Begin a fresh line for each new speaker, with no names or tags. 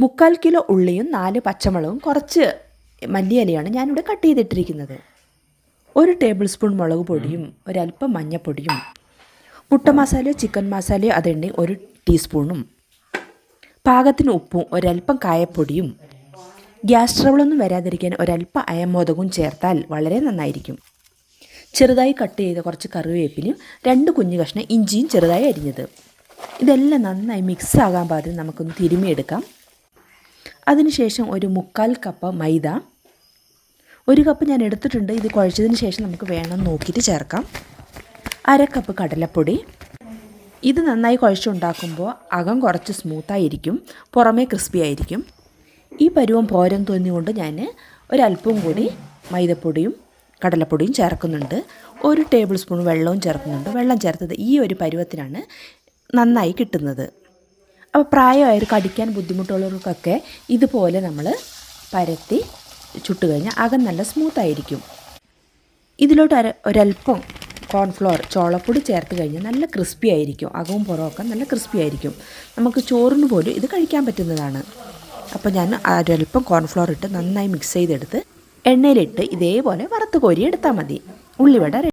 മുക്കാൽ കിലോ ഉള്ളിയും നാല് പച്ചമുളകും കുറച്ച് മല്ലിയിലയാണ് ഞാനിവിടെ കട്ട് ചെയ്തിട്ടിരിക്കുന്നത്. ഒരു ടേബിൾ സ്പൂൺ മുളക് പൊടിയും ഒരല്പം മഞ്ഞൾപ്പൊടിയും മുട്ട മസാലയോ ചിക്കൻ മസാലയോ അതെണ്ണി ഒരു ടീസ്പൂണും പാകത്തിന് ഉപ്പും ഒരല്പം കായപ്പൊടിയും ഗ്യാസ് ട്രബിളൊന്നും വരാതിരിക്കാൻ ഒരല്പം അയമോദകവും ചേർത്താൽ വളരെ നന്നായിരിക്കും. ചെറുതായി കട്ട് ചെയ്ത കുറച്ച് കറിവേപ്പിലയും രണ്ട് കുഞ്ഞു കഷ്ണം ഇഞ്ചിയും ചെറുതായി അരിഞ്ഞത്. ഇതെല്ലാം നന്നായി മിക്സ് ആകാൻ പാകത്തിന് നമുക്കൊന്ന് തിരുമിയെടുക്കാം. അതിനുശേഷം ഒരു മുക്കാൽ കപ്പ് മൈദ. ഒരു കപ്പ് ഞാൻ എടുത്തിട്ടുണ്ട്. ഇത് കുഴച്ചതിന് ശേഷം നമുക്ക് വേണം നോക്കിയിട്ട് ചേർക്കാം. അര കപ്പ് കടലപ്പൊടി. ഇത് നന്നായി കുഴച്ചുണ്ടാക്കുമ്പോൾ അകം കുറച്ച് സ്മൂത്തായിരിക്കും. പുറമേ ക്രിസ്പി ആയിരിക്കും. ഈ പരുവം പോരം തോന്നിയുകൊണ്ട് ഞാൻ ഒരല്പം കൂടി മൈദപ്പൊടിയും കടലപ്പൊടിയും ചേർക്കുന്നുണ്ട്. ഒരു ടേബിൾ സ്പൂൺ വെള്ളവും ചേർക്കുന്നുണ്ട്. വെള്ളം ചേർത്തത് ഈ ഒരു പരുവത്തിനാണ് നന്നായി കിട്ടുന്നത്. അപ്പോൾ പ്രായമായവർക്ക് അടിക്കാൻ ബുദ്ധിമുട്ടുള്ളവർക്കൊക്കെ ഇതുപോലെ നമ്മൾ പരത്തി ചുട്ട് കഴിഞ്ഞാൽ അകം നല്ല സ്മൂത്തായിരിക്കും ഇതിലോട്ട് അര ഒരല്പം കോൺഫ്ലോർ ചോളപ്പൊടി ചേർത്ത് കഴിഞ്ഞാൽ നല്ല ക്രിസ്പി ആയിരിക്കും. അകവും പുറമൊക്കെ നല്ല ക്രിസ്പി ആയിരിക്കും. നമുക്ക് ചോറിന് പോലും ഇത് കഴിക്കാൻ പറ്റുന്നതാണ്. അപ്പോൾ ഞാൻ ഒരല്പം കോൺഫ്ലോർ ഇട്ട് നന്നായി മിക്സ് ചെയ്തെടുത്ത് എണ്ണയിലിട്ട് ഇതേപോലെ വറുത്ത് കോരി എടുത്താൽ മതി. ഉള്ളിവട